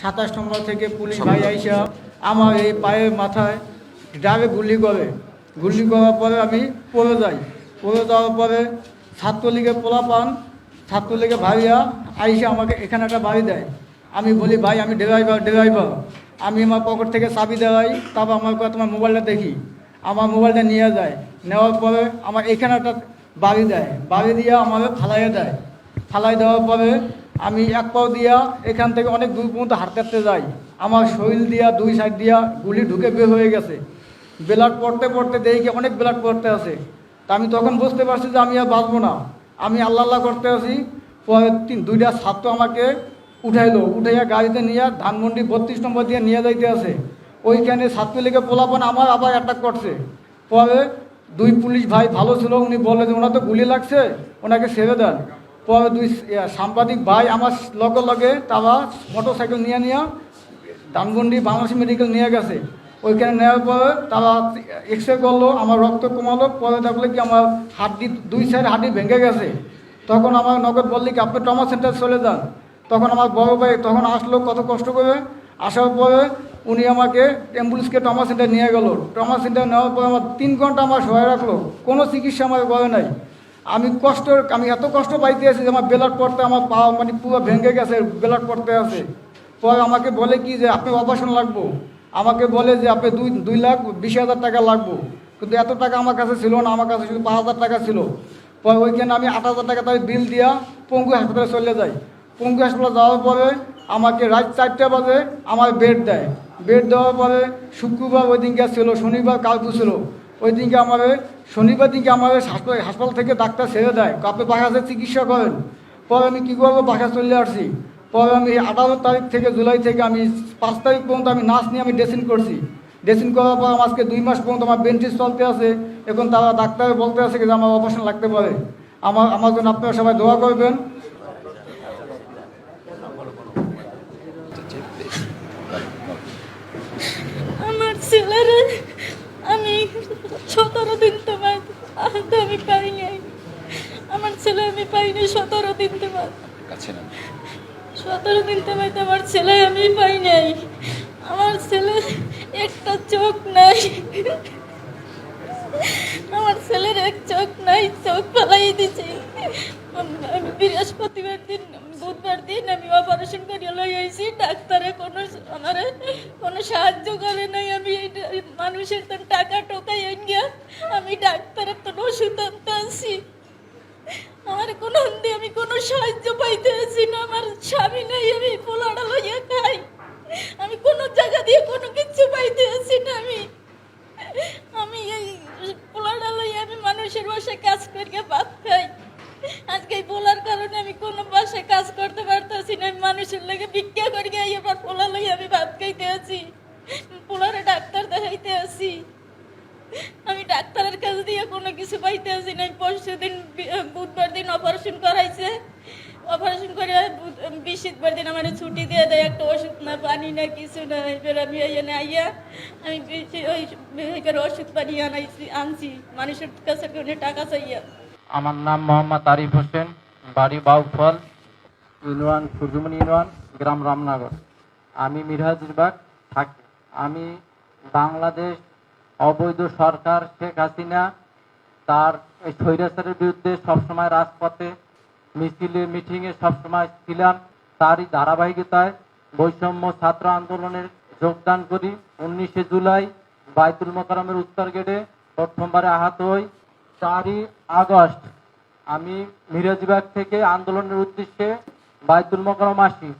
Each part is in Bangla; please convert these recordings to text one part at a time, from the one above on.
সাতাশ নম্বর থেকে পুলিশ ভাই আইসা আমার এই পায়ের মাথায় ডাবে গুলি করে। গুলি করার পরে আমি পড়ে যাই। পড়ে যাওয়ার পরে ছাত্রলীগের পোলা পান ছাত্রলীগের ভাইয়া আইসা আমাকে এখানে একটা বাড়ি দেয়। আমি বলি ভাই আমি ড্রাইভার ড্রাইভার। আমি আমার পকেট থেকে চাবি দেওয়াই তারপর আমার কথা তোমার মোবাইলটা দেখি। আমার মোবাইলটা নিয়ে যায়। নেওয়ার পরে আমার এখানে একটা বাড়ি দেয়। বাড়ি দিয়ে আমাকে ফালাইয়ে দেয়। ফালাই দেওয়ার পরে আমি এক পাও দিয়া এখান থেকে অনেক দূর পর্যন্ত হাঁটতে হাঁটতে যাই। আমার শরীর দিয়া, দুই সাইড দিয়া গুলি ঢুকে বের হয়ে গেছে। ব্লাড পড়তে পড়তে দেখি অনেক ব্লাড পড়তে আছে। তা আমি তখন বুঝতে পারছি যে আমি আর বাঁচবো না। আমি আল্লাহ আল্লাহ করতে পরে তিন দুইটা ছাত্র আমাকে উঠাইলো। উঠাইয়া গাড়িতে নিয়ে ধানমন্ডি বত্রিশ নম্বর দিয়ে নিয়ে যাইতে আছে। ওইখানে ছাত্রলীগের পোলাপান আমার আবার অ্যাটাক করছে। পরে দুই পুলিশ ভাই ভালো ছিল, উনি বললেন যে ওনার তো গুলি লাগছে, ওনাকে ছেড়ে দেন। দুই সাংবাদিক ভাই আমার লগে লগে তারা মোটর সাইকেল নিয়ে নিয়ে ধানমন্ডি বাংলাদেশ মেডিকেল নিয়ে গেছে। ওইখানে নেওয়ার পরে তারা এক্স রে করল, আমার রক্ত কমালো, পরে দেখল কি আমার হাড্ডি, দুই সাইড হাড্ডি ভেঙে গেছে। তখন আমার নগদ বললি কি, আপনি ট্রমা সেন্টার চলে যান। তখন আমার বড় ভাই তখন আসলো কত কষ্ট করে। আসার পরে উনি আমাকে অ্যাম্বুলেন্সকে ট্রমা সেন্টার নিয়ে গেল। ট্রমা সেন্টার নেওয়ার পরে আমার তিন ঘণ্টা আমার সহায় রাখল। কোনো চিকিৎসা আমার করে নাই। আমি কষ্ট, আমি এত কষ্ট পাইতে আছি যে আমার ব্লাড পড়তে আমার পা মানে পুরো ভেঙে গেছে ব্লাড পড়তে আছে। পর আমাকে বলে কি যে, আপনি অপারেশন লাগবো? আমাকে বলে যে, আপনি দুই দুই লাখ বিশ হাজার টাকা লাগবো। কিন্তু এত টাকা আমার কাছে ছিল না, আমার কাছে শুধু পাঁচ হাজার টাকা ছিল। পরে ওইখানে আমি আট হাজার টাকা তাই বিল দিয়া পঙ্গু হাসপাতালে চলে যাই। পঙ্গু হাসপাতালে যাওয়ার পরে আমাকে রাত চারটে বাজে আমার বেড দেয়। বেড দেওয়ার পরে শুক্রবার ওই দিনকে ছিল, শনিবার, কালকু ছিল। ওই দিনকে আমার শনিবার দিনকে আমাদের হাসপাতাল থেকে ডাক্তার ছেড়ে দেয়। আপনি বাসায় চিকিৎসা করেন। পরে আমি কী করব? বাসা চলে আসছি। পরে আমি আঠারো তারিখ থেকে, জুলাই থেকে আমি পাঁচ তারিখ পর্যন্ত আমি নাচ নিয়ে আমি ড্রেসিং করছি। ড্রেসিং করার পর আজকে দুই মাস পর্যন্ত আমার বেন্টিস চলতে আছে। এখন তারা ডাক্তার বলতে আছে যে আমার অপারেশন লাগতে পারে। আমার আমার জন্য আপনারা সবাই দোয়া করবেন। আমার ছেলের সতেরো দিন তোমার আহত আমি পাই নাই। আমার ছেলে আমি পাইনি সতেরো দিন তোমার কাছে না সতেরো দিন তোমার আমার ছেলে আমি পাই নাই। আমার ছেলে একটা চোখ নাই। আমার ছেলের এক চোখ নাই, চোখ ফেলাই দিছে। আমি বৃহস্পতিবার দিন, বুধবার দিন আমি অপারেশন করে লই আইছি, ডাক্তারে কোনো আমার কোনো সাহায্য করে নাই, আমি মানুষের তো টাকা টোকাই গিয়া, আমি ডাক্তারের তো ওষুধ আনতে আসি আমার কোনো আমি কোনো সাহায্য পাইতে আছি না, আমার স্বামী নেই, আমি পোলাটা লইয়া খাই। আমি কোনো জায়গা দিয়ে কোনো কিছু পাইতে আছি না আমি। মানুষের বসে কাজ করিয়ে ভাত খাই আজকে বলার কারণে আমি কোনো বাসায় কাজ করতে পারতেছি না, আমি মানুষের লাগে ভিক্ষা করিয়া এবার পোলা লইয়া আমি ভাত খাইতে আছি। পোলারে ডাক্তার দেখাইতে আছি। আমি ডাক্তারের কাছে দিয়ে কোনো কিছু পাইতে আছি না। পরশু দিন বুধবার দিন অপারেশন করাইছে। অপারেশন করে বৃহস্পতিবার দিন আমার ছুটি দিয়ে দেয়, একটা ওষুধ না, পানি না, কিছু না, এবার আমি এখানে আইয়া, আমি বেশি ওই এবার ওষুধ পানি আনাইছি, আনছি। মানুষের কাছে কোনো টাকা চাইয়া। আমার নাম মোহাম্মদ আরিফ হোসেন, বাড়ি বাউফল ইউনিয়ন সূর্যমণি ইউনিয়ন গ্রাম রামনগর। আমি মিরহাজিরবাগ থাকি। আমি বাংলাদেশ অবৈধ সরকার শেখ হাসিনা, তার স্বৈরাচারের বিরুদ্ধে সবসময় রাজপথে মিছিলে মিটিংয়ে সবসময় ছিলাম। তারই ধারাবাহিকতায় বৈষম্য ছাত্র আন্দোলনের যোগদান করি। উনিশে জুলাই বাইতুল মোকারমের উত্তর গেটে প্রথমবারে আহত হই। চারই আগস্ট আমি মিরাজবাগ থেকে আন্দোলনের উদ্দেশ্যে বাইতুল মোকারম আসি।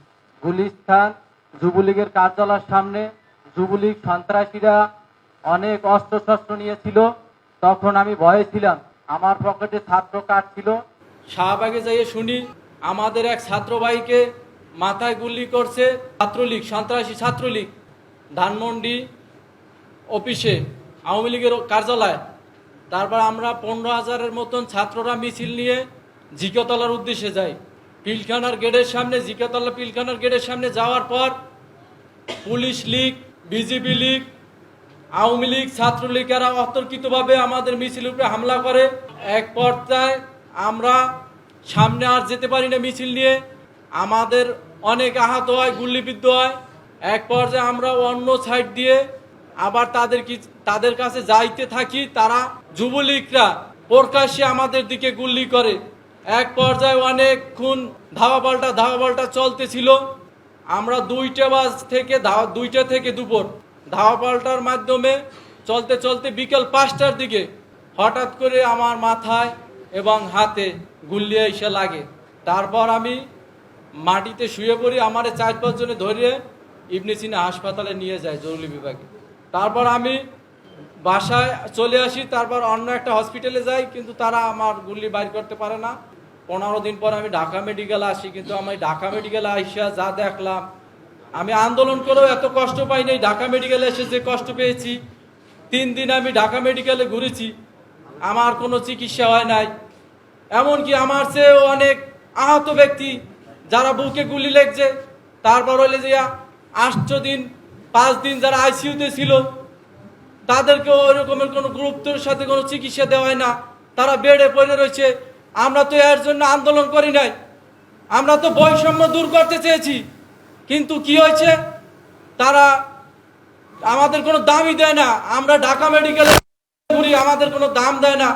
গুলিস্তান যুবলীগের কার্যালয়ের সামনে যুবলীগ সন্ত্রাসীরা অনেক অস্ত্র শস্ত্র নিয়েছিল। তখন আমি ভয়ে ছিলাম। আমার পকেটে ছাত্র কার্ড ছিল। শাহবাগে যাইয়ে শুনি, আমাদের এক ছাত্র ভাইকে মাথায় গুলি করছে ছাত্রলীগ, সন্ত্রাসী ছাত্রলীগ, ধানমন্ডি অফিসে, আওয়ামী লীগের কার্যালয়। তারপর আমরা পনেরো হাজারের মতন ছাত্ররা মিছিল নিয়ে জিকতলার উদ্দেশ্যে যাই। পিলখানার গেটের সামনে, জিকতলা পিলখানার গেটের সামনে যাওয়ার পর police league BJP league, Awami league, Chhatra League এরা অতর্কিতভাবে আমাদের মিছিল উপরে হামলা করে। এক পর্যায়ে আমরা সামনে আর যেতে পারি না মিছিল নিয়ে। আমাদের অনেক আহত হয় গুল্লিবিদ্ধ হয়। এক পর্যায়ে আমরা অন্য সাইড দিয়ে আবার তাদের কি তাদের কাছে যাইতে থাকি, তারা যুবলীগরা প্রকাশ্যে আমাদের দিকে গুল্লি করে। এক পর্যায়ে অনেকক্ষণ ধাওয়া পাল্টা ধাওয়া পাল্টা চলতেছিল। আমরা দুইটা বাজ থেকে ধাওয়া দুইটা থেকে দুপুর ধাওয়া পাল্টার মাধ্যমে চলতে চলতে বিকেল পাঁচটার দিকে হঠাৎ করে আমার মাথায় এবং হাতে গুল্লি এসে লাগে। তারপর আমি মাটিতে শুয়ে পড়ি, আমার চার পাঁচজনে ধরে ইবনে সিনা হাসপাতালে নিয়ে যায় জরুরি বিভাগে। তারপর আমি বাসায় চলে আসি, তারপর অন্য একটা হসপিটালে যাই, কিন্তু তারা আমার গুলি বাইর করতে পারে না। পনেরো দিন পর আমি ঢাকা মেডিকেলে আসি, কিন্তু আমি ঢাকা মেডিকেলে আইসা যা দেখলাম, আমি আন্দোলন করেও এত কষ্ট পাই নাই। ঢাকা মেডিকেলে এসে যে কষ্ট পেয়েছি, তিন দিন আমি ঢাকা মেডিকেলে ঘুরেছি, আমার কোনো চিকিৎসা হয় নাই। এমনকি আমার চেয়ে অনেক আহত ব্যক্তি যারা বুকে গুলি লেগছে, তারপর হইলে যে আষ্ট দিন, পাঁচ দিন যারা আইসিইউতে ছিল তাদেরকে ওই রকমের কোনো গুরুত্বের সাথে কোনো চিকিৎসা দেওয়া হয় না। তারা বেডে পড়ে রয়েছে। আমরা তো এর জন্য আন্দোলন করি নাই। আমরা তো বৈষম্য দূর করতে চেয়েছি। কিন্তু কি হয়েছে? তারা আমাদের কোনো দামই দেয় না। আমরা ঢাকা মেডিকেলে আমাদের কোনো দাম দেয় না।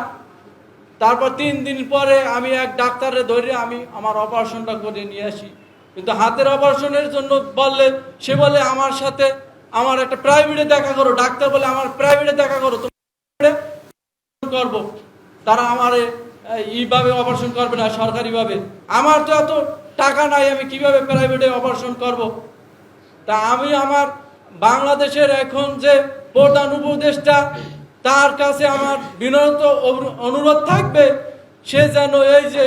তারপর তিন দিন পরে আমি এক ডাক্তারে ধরে আমি আমার অপারেশনটা করে নিয়ে আসি। কিন্তু হাতের অপারেশনের জন্য বললে, সে বলে, আমার সাথে আমার একটা প্রাইভেটে দেখা করো। ডাক্তার বলে, আমার প্রাইভেটে দেখা করো করব। তারা আমার এইভাবে অপারেশন করবে না, সরকারিভাবে। আমার তো এত টাকা নাই, আমি কীভাবে প্রাইভেটে অপারেশন করব? তা আমি আমার বাংলাদেশের এখন যে প্রধান উপদেষ্টা তার কাছে আমার বিনত অনু- অনুরোধ থাকবে, সে যেন এই যে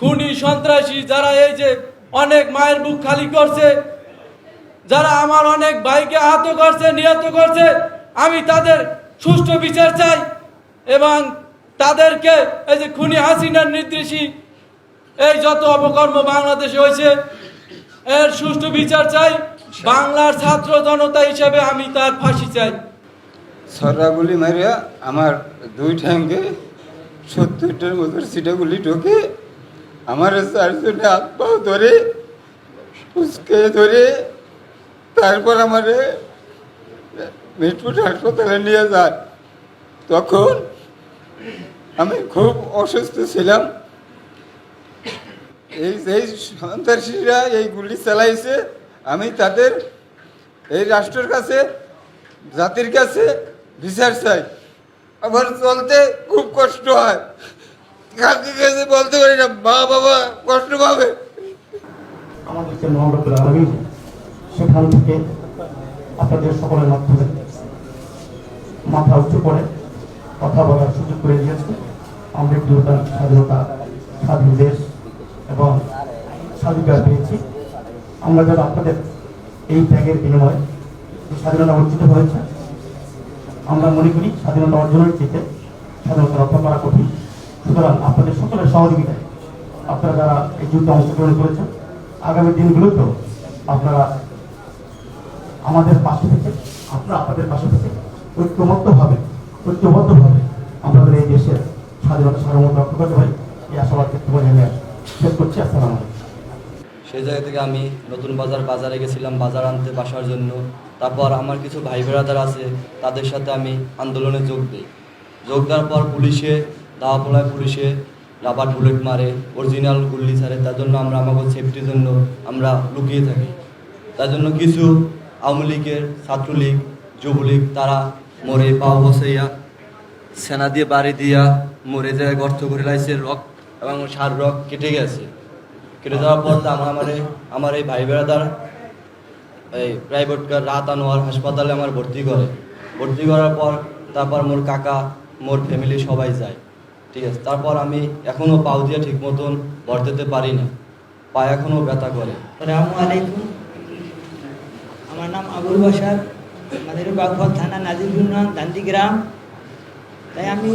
খুনি সন্ত্রাসী যারা এই যে অনেক মায়ের বুক খালি করছে, যারা আমার অনেক ভাইকে আহত করছে, নিহত করছে, আমি তাদের সুষ্ঠু বিচার চাই এবং তাদেরকে এই যে খুনি হাসিনার নির্দেশী এই যত অপকর্ম বাংলাদেশে হয়েছে, এর সুষ্ঠু বিচার চাই। বাংলার ছাত্র জনতা হিসেবে আমি তার ফাঁসি চাই। ছড়াগুলি মারিয়া আমার দুই ঠ্যাঙ্গে সত্তরটার মতো সিটাগুলি ঢোকে, আমার চারজনে হাত পাও ধরে, উসকে ধরে, তারপর আমার মিরপুর হাসপাতালে নিয়ে যায়। তখন আমি খুব অসুস্থ ছিলাম। এই এই সন্ত্রাসীরা এই গুলি চালাইছে, আমি তাদের এই রাষ্ট্রের কাছে, জাতির কাছে বিচার চাই আবার চলতে খুব কষ্ট হয়। কাকে কাছে বলতে পারি না, মা বাবা কষ্ট পাবে। আমাদেরকে মোহাম্মদুল আলমী সেখান থেকে আপনাদের সকলের মাধ্যমে মাথা উঁচু করে কথা বলার সুযোগ করে দিয়েছে। আমৃত্যুতা স্বাধীনতা, স্বাধীন দেশ এবং স্বাধিকার পেয়েছি। আমরা যেন আপনাদের এই ত্যাগের বিনিময়ে স্বাধীনতা অর্জিত হয়েছে। আমরা মনে করি স্বাধীনতা অর্জনের চেয়ে স্বাধীনতা রক্ষা করা কঠিন। সুতরাং আপনাদের সকলের সহযোগিতায় আপনারা যারা এই যুদ্ধে অংশগ্রহণ করেছেন, আগামী দিনগুলোতেও আপনারা আমাদের পাশে থেকে, আপনারা আপনাদের পাশে থেকে ঐক্যমত্যভাবে ঐক্যবদ্ধভাবে আমাদের এই দেশের স্বাধীনতা সার্বভৌমত্ব রক্ষা করতে পারি। এই আশাবাদ ক্ষেত্রে আমি শেষ করছি। আসসালামু সেই জায়গা থেকে আমি নতুন বাজার, বাজারে গেছিলাম। বাজার আনতে, বাসার জন্য তারপর আমার কিছু ভাই বেড়াদার আছে, তাদের সাথে আমি আন্দোলনে যোগ দিই। যোগ দেওয়ার পর পুলিশে, দাওয়াপলায় পুলিশে রাবার বুলেট মারে, অরিজিনাল গুল্লি ছাড়ে, তার জন্য আমরা আমাদের সেফটির জন্য আমরা লুকিয়ে থাকি। তার জন্য কিছু আওয়ামী লীগের ছাত্রলীগ, যুবলীগ, তারা মরে পাও বসাইয়া, সেনা দিয়ে বাড়ি দিয়া মরে যায়, গর্ত করে লাইছে রক এবং সার রক কেটে গেছে। কেটে যাওয়ার পর আমারে, আমার এই ভাই বেড়াদার এই প্রাইভেট রাত আনোয়ার হাসপাতালে আমার ভর্তি করে। ভর্তি করার পর তারপর মোর কাকা, মোর ফ্যামিলি সবাই যায়। ঠিক আছে? তারপর আমি এখনও পাও দিয়ে ঠিক মতন ভর দিতে পারি না। পা এখনও ব্যথা করে। আসসালামু আলাইকুম। আমার নাম আবুল বাসার আমাদের বাগফল থানা নাজিরুন্নান গান্ধী গ্রাম। তাই আমি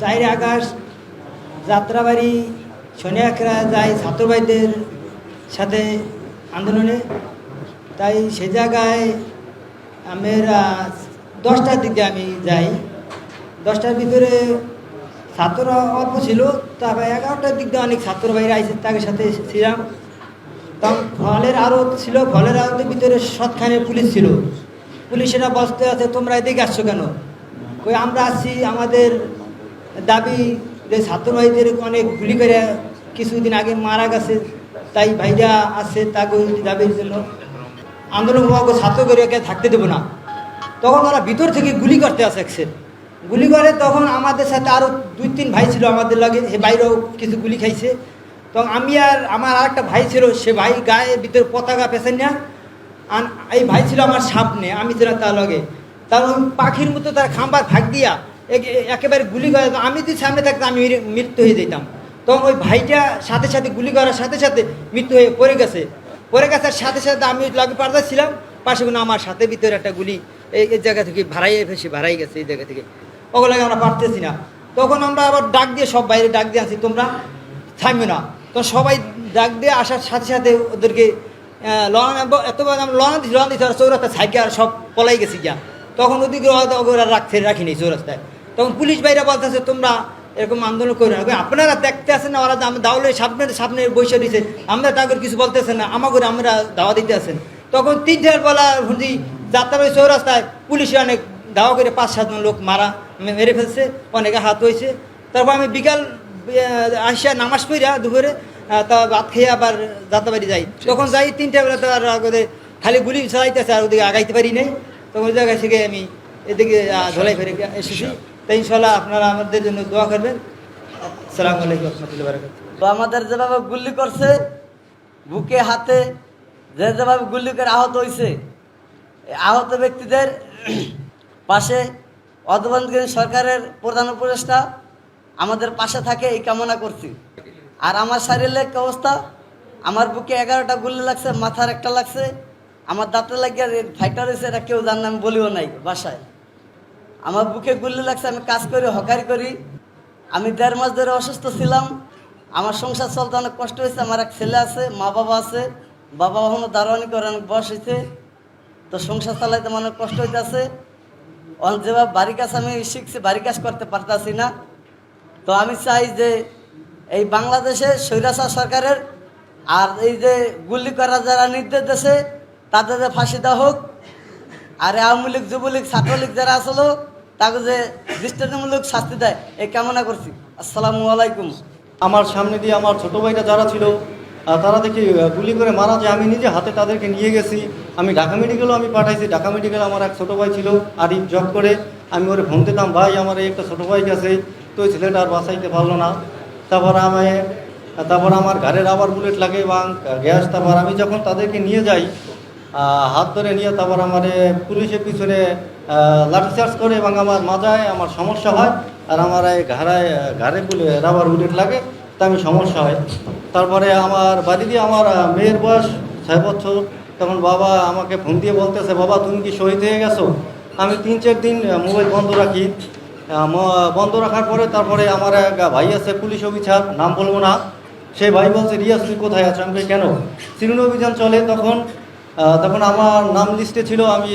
চার আগস্ট যাত্রাবাড়ি শনিয়াকরা যাই ছাত্রবাইদের সাথে আন্দোলনে তাই সে জায়গায় আমের দশটার দিকে আমি যাই। দশটার ভিতরে ছাত্র অল্প ছিল, তারপর এগারোটার দিক দিয়ে অনেক ছাত্র বাইরে আইসে তাদের সাথে ছিলাম। তখন ফলের আড়ত ছিল ফলের আড়তের ভিতরে সৎখানে পুলিশ ছিল। পুলিশেরা বসতে আছে, তোমরা এদিকে আসছো কেন? ওই আমরা আসছি আমাদের দাবি যে ছাত্র ভাইদের অনেক গুলি করে কিছুদিন আগে মারা গেছে, তাই ভাইরা আছে তাকে দাবির জন্য। আন্দোলন মহাগ ছাত্র করে থাকতে দেবো না। তখন ওরা ভিতর থেকে গুলি করতে আসে একসের গুলি করে তখন আমাদের সাথে আরও দুই তিন ভাই ছিল আমাদের লাগে, সে বাইরেও কিছু গুলি খাইছে। তখন আমি আর আমার আর একটা ভাই ছিল, সে ভাই গায়ে ভিতরে পতাকা পেছেন না। আর এই ভাই ছিল আমার সামনে, আমি ছিলাম তার লগে। তার পাখির মতো তার খাম্বার ভাগ দিয়া একে- একেবারে গুলি করে আমি যদি সামনে থাকতাম, আমি মৃত্যু হয়ে যেতাম। তখন ওই ভাইটা সাথে সাথে গুলি করার সাথে সাথে মৃত্যু হয়ে পড়ে গেছে। পড়ে গেছে, সাথে সাথে আমি লাগে পারতেছিলাম পাশে কোনো আমার সাথে ভিতরে একটা গুলি এই এই জায়গা থেকে ভাড়াইয়ে ফেসে ভাড়াই গেছে, এই জায়গা থেকে। ওগুলোকে আমরা পারতেছি না। তখন আমরা আবার ডাক দিয়ে সব বাইরে ডাক দিয়ে আছি তোমরা থামবে না। তো সবাই ডাক দিয়ে আসার সাথে সাথে ওদেরকে লন এত লন দিচ্ছি লন দিচ্ছি চৌরাস্তা সাইকেল আর সব পলাই গেছি গিয়া। তখন ওদিকে ওরা রাখছে রাখিনি চৌরাস্তায়। তখন পুলিশ বাইরে বলতেছে, তোমরা এরকম আন্দোলন করে না। আপনারা দেখতে আসেন না ওরা দাওলে সামনে সামনে বসে দিছে আমরা তাদের কিছু বলতেছেন না আমাকে আমরা দাওয়া দিতে আসেন। তখন তিনটার বেলা হুঁজি যাত্রা ওই চৌরাস্তায় পুলিশে অনেক দাওয়া করে পাঁচ সাতজন লোক মারা মেরে ফেলছে অনেকে হাত হয়েছে তারপর আমি বিকাল আসিয়া নামাজ পড়িয়া দুপুরে তা ভাত খেয়ে আবার যাত্রাবাড়ি যাই। তখন যাই তিনটা বেলা তো আর খালি গুলি চালাইতেছে আর ওদিকে আগাইতে পারি নাই। তখন ওই জায়গায় থেকে আমি এদিকে ধলাই ফেরে এসেছি। তাই ইনশাল্লাহ আপনারা আমাদের জন্য দোয়া করবেন। সালাম আলাইকুম তো আমাদের যেভাবে গুলি করছে, বুকে, হাতে, যে যেভাবে গুলি করে আহত হয়েছে আহত ব্যক্তিদের পাশে অধবন্ধকালীন সরকারের প্রধান উপদেষ্টা আমাদের পাশে থাকে এই কামনা করছি। আর আমার শারীরিক অবস্থা, আমার বুকে এগারোটা গুলি লাগছে, মাথার একটা লাগছে, আমার দাঁতে লাগিয়ে ফাইটার হয়েছে এটা কেউ জান আমি বলিও নাই বাসায়। আমার বুকে গুলি লাগছে, আমি কাজ করি, হকারি করি। আমি দেড় মাস ধরে অসুস্থ ছিলাম। আমার সংসার চলতে অনেক কষ্ট হয়েছে। আমার এক ছেলে আছে, মা বাবা আছে। বাবা এখনও দারোয়ানি করে, অনেক বয়স হয়েছে। তো সংসার চালাইতে অনেক কষ্ট হইতেছে। অনেক যেভাবে বাড়ি কাজ আমি শিখছি, বাড়ি কাজ করতে পারতাছি না। তো আমি চাই যে এই বাংলাদেশে স্বৈরাচার সরকারের আর এই যে গুলি করা যারা নির্দেশ দেশে তাদের ফাঁসি দেওয়া হোক, আর আওয়ামী লীগ, যুবলীগ, ছাত্রলীগ যারা আসলো তাকে যে দৃষ্টান্তমূলক শাস্তি দেয় এই কামনা করছি। আসসালামু আলাইকুম। আমার সামনে দিয়ে আমার ছোট ভাইটা যারা ছিল তারা দেখি গুলি করে মারা যায়। আমি নিজে হাতে তাদেরকে নিয়ে গেছি। আমি ঢাকা মেডিকেলও আমি পাঠাইছি। ঢাকা মেডিকেল আমার এক ছোট ভাই ছিল, আরিফ জব করে। আমি ওরে ফোন দিতাম, ভাই, আমার এই একটা ছোট ভাই গেছে তো ওই ছেলেটা আর বাঁচাইতে পারল না। তারপর আমি, তারপর আমার ঘরের আবার বুলেট লাগে এবং গ্যাস। তারপর আমি যখন তাদেরকে নিয়ে যাই হাত ধরে নিয়ে তারপর আমার পুলিশের পিছনে লাঠিচার্জ করে এবং আমার মাজায় আমার সমস্যা হয় আর আমার এই ঘাড়ায় ঘাড়ে বুলে রাবার বুলেট লাগে, তা আমি সমস্যা হয়। তারপরে আমার বাড়ি দিয়ে আমার মেয়ের বয়স ছয় বছর, তখন বাবা আমাকে ফোন দিয়ে বলতেছে, বাবা, তুমি কি শহীদ হয়ে গেছো? আমি তিন চার দিন মোবাইল বন্ধ রাখি। বন্ধ রাখার পরে তারপরে আমার এক ভাই আছে পুলিশ অফিসার, নাম বলব না। সেই ভাই বলছে, রিয়াজ, তুই কোথায় আছো? আমি কেন? চিরুন অভিযান চলে তখন তখন আমার নাম লিস্টে ছিল, আমি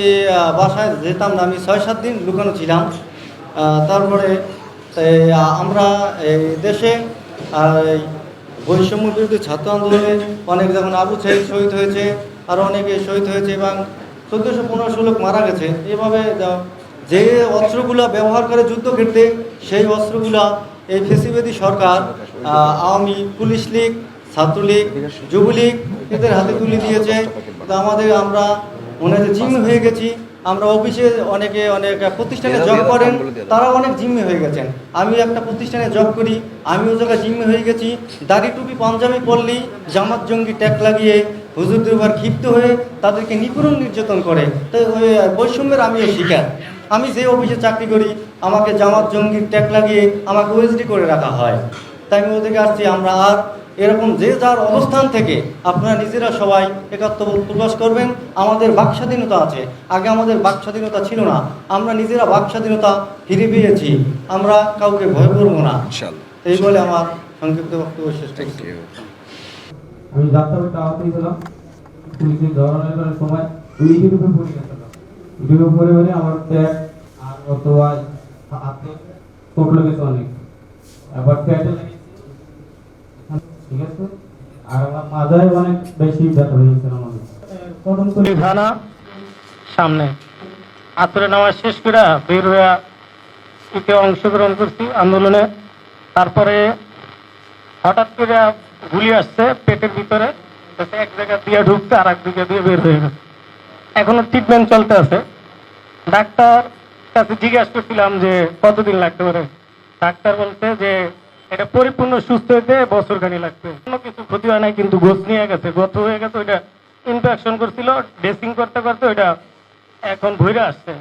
বাসায় যেতাম না, আমি ছয় সাত দিন লুকানো ছিলাম। তারপরে আমরা এই দেশে বৈষম্য বিরোধী ছাত্র আন্দোলনে অনেক যেমন আবু সাইদ শহীদ হয়েছে আরও অনেকে শহীদ হয়েছে এবং চোদ্দোশো পনেরোশো লোক মারা গেছে। এভাবে যে অস্ত্রগুলো ব্যবহার করে যুদ্ধক্ষেত্রে সেই অস্ত্রগুলা এই ফেসিবেদী সরকার আওয়ামী পুলিশ লীগ ছাত্রলীগ, যুবলীগ এদের হাতে তুলে দিয়েছে। তো আমাদের আমরা মনে যে জিম্মি হয়ে গেছি। আমরা অফিসে অনেকে অনেক প্রতিষ্ঠানে জব করেন তারা অনেক জিম্মি হয়ে গেছেন। আমি একটা প্রতিষ্ঠানে জব করি আমি ও জায়গায় জিম্মি হয়ে গেছি। দাড়ি টুপি, পাঞ্জাবি পরলেই জামাত জঙ্গি ট্যাগ লাগিয়ে হুজুরদের উপর ক্ষিপ্ত হয়ে তাদেরকে নিপুণ নির্যাতন করে। তো ওই বৈষম্যের আমিও শিকার। আমি যে অফিসে চাকরি করি, আমাকে জামাত জঙ্গির ট্যাগ লাগিয়ে আমাকে ওএসডি করে রাখা হয়। তাই আমি ওদেরকে আসছি, আমরা আর এরকম যে যার অবস্থান থেকে আপনারা নিজেরা সবাই একাত্মবোধ প্রকাশ করবেন আমাদের বাক স্বাধীনতা আছে। আগে আমাদের বাক স্বাধীনতা ছিল না। আমরা নিজেরা বাক স্বাধীনতা ফিরে পেয়েছি। আমরা কাউকে ভয় করব না। এই বলে আমার সংক্ষিপ্ত বক্তব্য শেষ করছি। আমি হয়েছিলাম পুলিশে ধরানোর সময় ওই ইউটিউবে পড়ে গেছিলাম পড়ে পড়ে আমার প্যাট আর অথবা হাতে চোট লেগেছে অনেক। আবার প্যাটে সামনে। আসরে নামাজ শেষ করে বের হয়ে অংশগ্রহণ করছি আন্দোলনে। তারপরে হঠাৎ করে গুলি আসছে পেটের ভিতরে এক জায়গা দিয়ে ঢুকছে আর এক দিকে দিয়ে বের হয়ে গেছে। এখনও ট্রিটমেন্ট চলতে আছে। ডাক্তার কাছে জিজ্ঞাসা করছিলাম যে, কতদিন লাগতে পারে? ডাক্তার বলছে যে এটা পরিপূর্ণ সুস্থ হতে বছর খানি লাগবে। কোনো কিছু ক্ষতি হয় নাই, কিন্তু গোছ নিয়ে গেছে গত হয়ে গেছে, ওইটা ইনফেকশন করছিল ড্রেসিং করতে করতে ওইটা এখন ভইরা আসছে।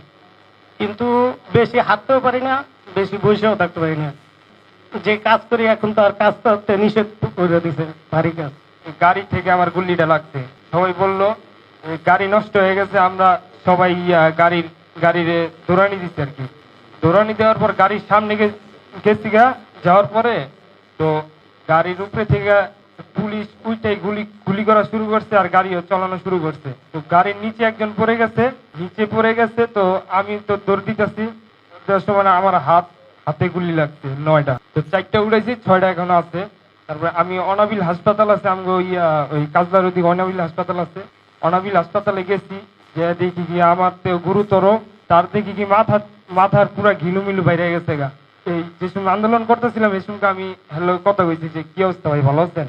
কিন্তু বেশি হাঁটতেও পারি না, বেশি বসেও থাকতে পারি না। যে কাজ করি, এখন তো আর কাজ করতে নিষেধ করে দিছে, ভারী কাজ। গাড়ি থেকে আমার গুল্লিটা লাগছে। সবাই বলল গাড়ি নষ্ট হয়ে গেছে, আমরা সবাই গাড়ির, গাড়িরে দৌড়ানি দিচ্ছি আর কি। দৌড়ানি দেওয়ার পর গাড়ির সামনে গেছি গা যাওয়ার পরে তো গাড়ির উপরে থেকে পুলিশ উইটাই গুলি গুলি করা শুরু করছে আর গাড়িও চালানো শুরু করছে। তো গাড়ির নিচে একজন পড়ে গেছে, নিচে পড়ে গেছে তো আমি তো দৌড় দিতেছি। সময় আমার হাত, হাতে গুলি লাগছে নয়টা। তো চারটা উড়াইছি, ছয়টা এখনও আছে। তারপরে আমি অনাবিল হাসপাতাল আছে আমি ওই ওই কাজলার ওদিকে অনাবিল হাসপাতাল আছে। অনাবিল হাসপাতালে গেছি যে দেখি কি আমার তো গুরুতর, তার দেখি কি মাথা মাথার পুরা ঘিলুমিলু বাইরে গেছে গা। এই যে সময় আন্দোলন করতেছিলাম, এই সময় আমি হ্যালো কথা কইছি যে, কি অবস্থা ভাই, ভালো আছেন?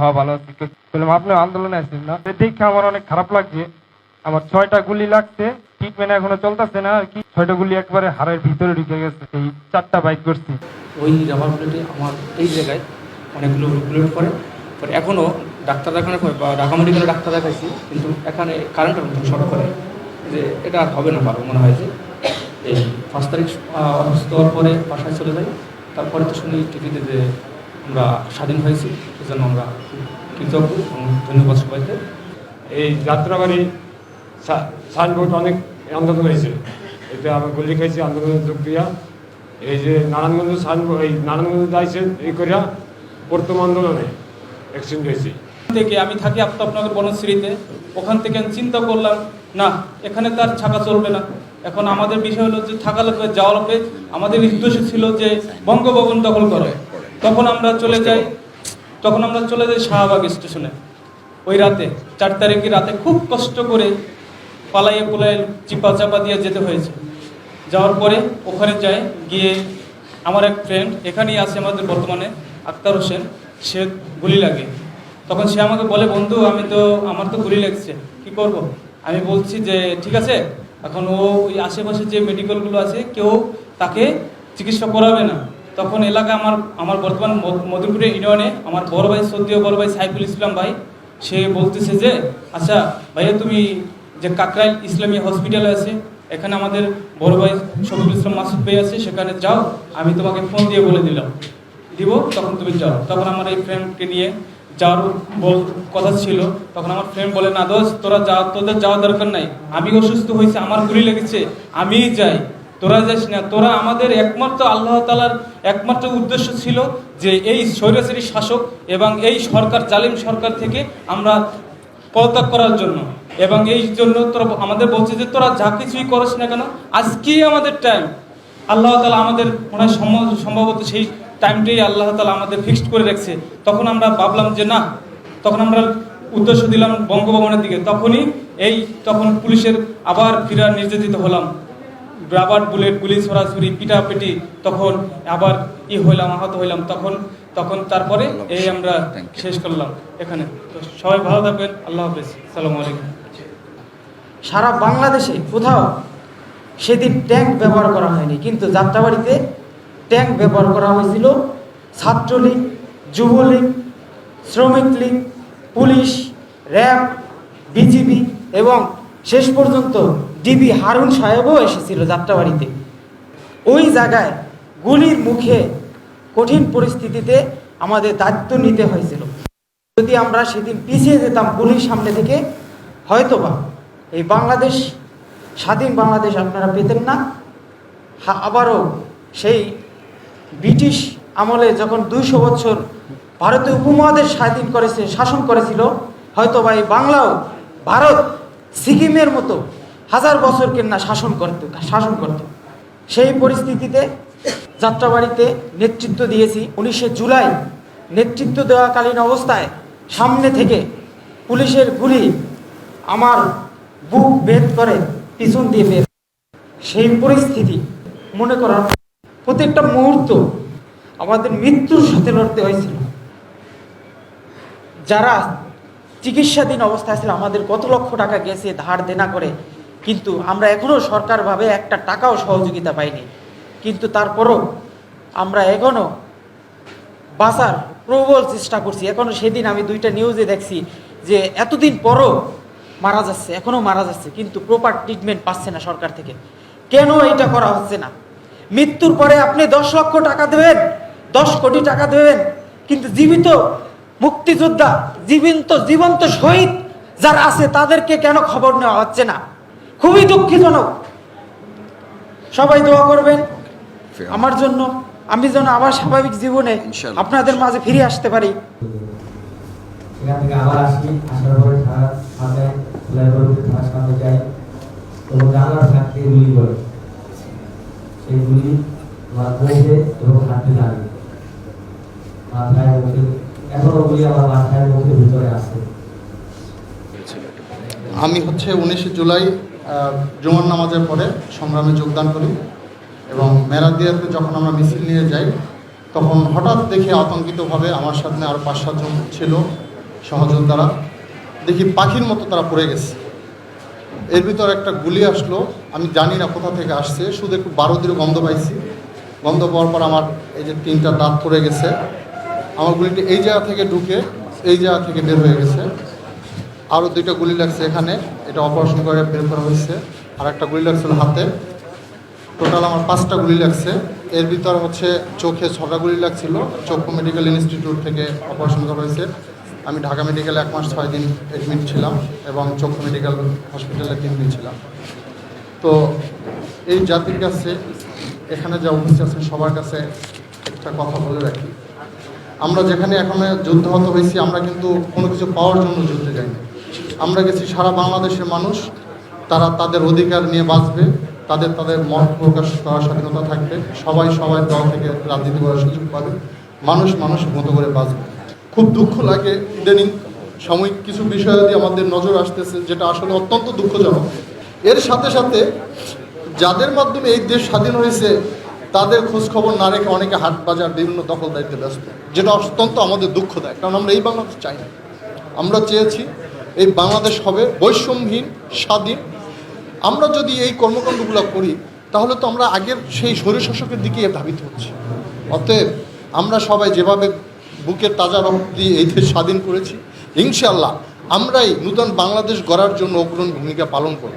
হ্যাঁ ভালো আছি। বললাম আপনি আন্দোলনে আছেন না? দেখে আমার অনেক খারাপ লাগছে। আমার ছয়টা গুলি লাগছে ট্রিটমেন্ট এখনও চলতেছে না, আর কি। ছয়টা গুলি একবারে হাড়ের ভিতরে ঢুকে গেছে, এই চারটা বাইক করছি। ওই রাবার বুলেটে আমার এই জায়গায় অনেকগুলো বুলেট করে। পরে এখনও ডাক্তার দেখানোর পর বা ঢাকা মেডিকেলে ডাক্তার দেখাইছি, কিন্তু এখানে কারেন্টের মতো শর্ট করে যে এটা আর হবে না পারো মনে হয় যে। এই পাঁচ তারিখ অসুস্থ হওয়ার পরে বাসায় চলে যাই। তারপরে তো শুনি টিভিতে যে আমরা স্বাধীন হয়েছি, সেজন্য আমরা কৃতজ্ঞ ধন্যবাদ সবাইকে। এই যাত্রাবাড়ি সাইনবোর্ড অনেক আন্দোলন হয়েছিল এতে আমি গুলি খাইছি, আন্দোলনে যোগ দিয়া। এই যে নারায়ণগঞ্জ সাইনবোর্ড এই নারায়ণগঞ্জ যাইছে এই করিয়া প্রথম আন্দোলনে অ্যাক্সিডেন্ট হয়েছে। থেকে আমি থাকি আফতাবনগর বনশ্রীতে। ওখান থেকে আমি চিন্তা করলাম, না, এখানে তার থাকা চলবে না। এখন আমাদের বিষয় হলো যে থাকা লাগবে যাওয়া লাগবে আমাদের উদ্দেশ্য ছিল যে বঙ্গভবন দখল করে। তখন আমরা চলে যাই তখন আমরা চলে যাই শাহবাগ স্টেশনে। ওই রাতে চার তারিখে রাতে খুব কষ্ট করে পালাইয়ে পোলাইয়ে চিপা চাপা দিয়ে যেতে হয়েছে। যাওয়ার পরে ওখানে যাই গিয়ে আমার এক ফ্রেন্ড এখানেই আছে আমাদের বর্তমানে আক্তার হোসেন সে গুলি লাগে। তখন সে আমাকে বলে বন্ধু আমি তো আমার তো গুলি লাগছে কি করব? আমি বলছি যে ঠিক আছে এখন ও ওই আশেপাশে যে মেডিকেলগুলো আছে, কেউ তাকে চিকিৎসা করাবে না। তখন এলাকা আমার আমার বর্তমান মধ- মধুপুরে ইউনিয়নে আমার বড় ভাই সদ্য বড় ভাই সাইফুল ইসলাম ভাই, সে বলতেছে যে আচ্ছা ভাইয়া তুমি যে কাকরাইল ইসলামী হসপিটাল আছে, এখানে আমাদের বড় ভাই শফিকুল ইসলাম মাসুদ ভাই আছে, সেখানে যাও, আমি তোমাকে ফোন দিয়ে বলে দিলাম। দিব, তখন তুমি যাও। তখন আমার এই ফ্রেন্ডকে নিয়ে যাওয়ার বল, কথা ছিল। তখন আমার ফ্রেন্ড বলে, না দোষ তোরা যা, তোদের যাওয়ার দরকার নাই। আমি অসুস্থ হয়েছে, আমার গুলি লেগেছে, আমিই যাই। তোরা যাস না। তোরা আমাদের একমাত্র আল্লাহ তালার একমাত্র উদ্দেশ্য ছিল যে এই স্বৈরাচারী শাসক এবং এই সরকার, জালিম সরকার থেকে আমরা পদত্যাগ করার জন্য। এবং এই জন্য তোরা, আমাদের বলছে যে, তোরা যা কিছুই করস না কেন, আজকেই আমাদের টাইম আল্লাহ তালা আমাদের মনে হয় সম্ভবত সেই টাইমটাই আল্লাহ তালা আমাদের ফিক্সড করে রাখছে তখন আমরা ভাবলাম যে না তখন আমরা উদ্দেশ্য দিলাম বঙ্গভবনের দিকে। তখনই এই তখন পুলিশের আবার ফিরা নির্যাতিত হলাম। রাবার বুলেট গুলি ছড়াছড়ি পিটাপিটি তখন আবার ই হইলাম আহত হইলাম। তখন তখন তারপরে এই আমরা শেষ করলাম এখানে। তো সবাই ভালো থাকবেন আল্লাহ হাফেজ। সালামু আলাইকুম। সারা বাংলাদেশে কোথাও সেদিন ট্যাঙ্ক ব্যবহার করা হয়নি কিন্তু যাত্রাবাড়িতে ট্যাঙ্ক ব্যবহার করা হয়েছিল। ছাত্রলীগ, যুবলীগ শ্রমিক লীগ পুলিশ, র্যাব, বিজিবি এবং শেষ পর্যন্ত ডিবি হারুন সাহেবও এসেছিল যাত্রাবাড়িতে। ওই জায়গায় গুলির মুখে কঠিন পরিস্থিতিতে আমাদের দায়িত্ব নিতে হয়েছিল। যদি আমরা সেদিন পিছিয়ে যেতাম গুলির সামনে থেকে, হয়তোবা এই বাংলাদেশ, স্বাধীন বাংলাদেশ আপনারা পেতেন না। আবারও সেই ব্রিটিশ আমলে যখন দুইশো বছর ভারতীয় উপমহাদেশ স্বাধীন করেছে, শাসন করেছিল হয়তো বা এই বাংলাও ভারত সিকিমের মতো হাজার বছরকে না শাসন করত শাসন করত। সেই পরিস্থিতিতে যাত্রাবাড়িতে নেতৃত্ব দিয়েছি। উনিশে জুলাই নেতৃত্ব দেওয়াকালীন অবস্থায় সামনে থেকে পুলিশের গুলি আমার বুক ভেদ করে পিছন দিয়ে সেই পরিস্থিতি মনে করার প্রত্যেকটা মুহূর্ত আমাদের মৃত্যুর সাথে লড়তে হয়েছিল। যারা চিকিৎসাধীন অবস্থায় ছিল, আমাদের কত লক্ষ টাকা গেছে, ধার দেনা করে, কিন্তু আমরা এখনও সরকারভাবে একটা টাকাও সহযোগিতা পাইনি। কিন্তু তারপরও আমরা এখনও বাঁচার প্রবল চেষ্টা করছি। এখনও সেদিন আমি দুইটা নিউজে দেখছি যে এতদিন পরও মারা যাচ্ছে এখনও মারা যাচ্ছে, কিন্তু প্রপার ট্রিটমেন্ট পাচ্ছে না সরকার থেকে। কেন এটা করা হচ্ছে না? মৃত্যুর পরে আপনি দশ লক্ষ টাকা দেবেন দশ কোটি টাকা দেবেন। কিন্তু জীবিত মুক্তিযোদ্ধা জীবন্ত জীবন্ত শহীদ যারা আছে তাদেরকে কেন খবর নেওয়া হচ্ছে না? খুবই দুঃখজনক। সবাই দোয়া করবেন। আমার জন্য আমি যেন আবার স্বাভাবিক জীবনে আপনাদের মাঝে ফিরে আসতে পারি। সেখান থেকে আবার আসি। আসার পরে থানার সামনে যাই। এবং জানালার ফাঁক থেকে গুলি করে সেই গুলি এবং মাথায় মুখে এখনও গুলি আমার মাথায় ভিতরে আছে। আমি হচ্ছে উনিশে জুলাই জুমার নামাজের পরে সংগ্রামে যোগদান করি এবং মেরাদিয়াতে যখন আমরা মিছিল নিয়ে যাই, তখন হঠাৎ দেখে আতঙ্কিতভাবে আমার সামনে আর পাঁচ সাতজন ছিল সহযোদ্ধারা। দেখি পাখির মতো তারা পড়ে গেছে। এর ভিতর একটা গুলি আসলো। আমি জানি না কোথা থেকে আসছে। শুধু একটু বারোদির গন্ধ পাইছি। গন্ধ পাওয়ার পর আমার এই যে তিনটা দাঁত পড়ে গেছে। আমার গুলিটি এই জায়গা থেকে ঢুকে এই জায়গা থেকে বের হয়ে গেছে। আরও দুইটা গুলি লাগছে এখানে। এটা অপারেশন করে বের করা হয়েছে। আর একটা গুলি লাগছিল হাতে। টোটাল আমার পাঁচটা গুলি লাগছে। এর ভিতর হচ্ছে চোখে ছটা গুলি লাগছিল। চক্ষু মেডিকেল ইনস্টিটিউট থেকে অপারেশন করা হয়েছে। আমি ঢাকা মেডিকেলে এক মাস ছয় দিন অ্যাডমিট ছিলাম এবং চক্ষু মেডিকেল হসপিটালে তিন দিন ছিলাম। তো এই জাতির কাছে, এখানে যা উপস্থিত আছেন সবার কাছে একটা কথা বলে রাখি। আমরা যেখানে এখন যুদ্ধাহত হয়েছি, আমরা কিন্তু কোনো কিছু পাওয়ার জন্য যুদ্ধে যাইনি। আমরা গেছি সারা বাংলাদেশের মানুষ, তারা তাদের অধিকার নিয়ে বাঁচবে, তাদের তাদের মত প্রকাশ করার স্বাধীনতা থাকবে, সবাই সবাই দল থেকে রাজনীতি করার সুযোগ পাবে, মানুষ মানুষ মতো করে বাঁচবে। খুব দুঃখ লাগে ইদানিং সাময়িক কিছু বিষয়াদি আমাদের নজর আসতেছে, যেটা আসলে অত্যন্ত দুঃখজনক। এর সাথে সাথে যাদের মাধ্যমে এই দেশ স্বাধীন হয়েছে, তাদের খোঁজ খবর না রেখে অনেকে হাট বাজার বিভিন্ন দখলদারিতে ব্যস্ত, যেটা অত্যন্ত আমাদের দুঃখ দেয় কারণ আমরা এই বাংলাদেশ চাই না। আমরা চেয়েছি এই বাংলাদেশ হবে বৈষম্যহীন, স্বাধীন। আমরা যদি এই কর্মকাণ্ডগুলো করি, তাহলে তো আমরা আগের সেই শরীর শাসকের দিকে ধাবিত হচ্ছি। অতএব আমরা সবাই যেভাবে বুকের তাজা রক্ত দিয়ে এই দেশ স্বাধীন করেছি। ইনশাল্লাহ আমরাই নূতন বাংলাদেশ গড়ার জন্য অগ্রণী ভূমিকা পালন করব।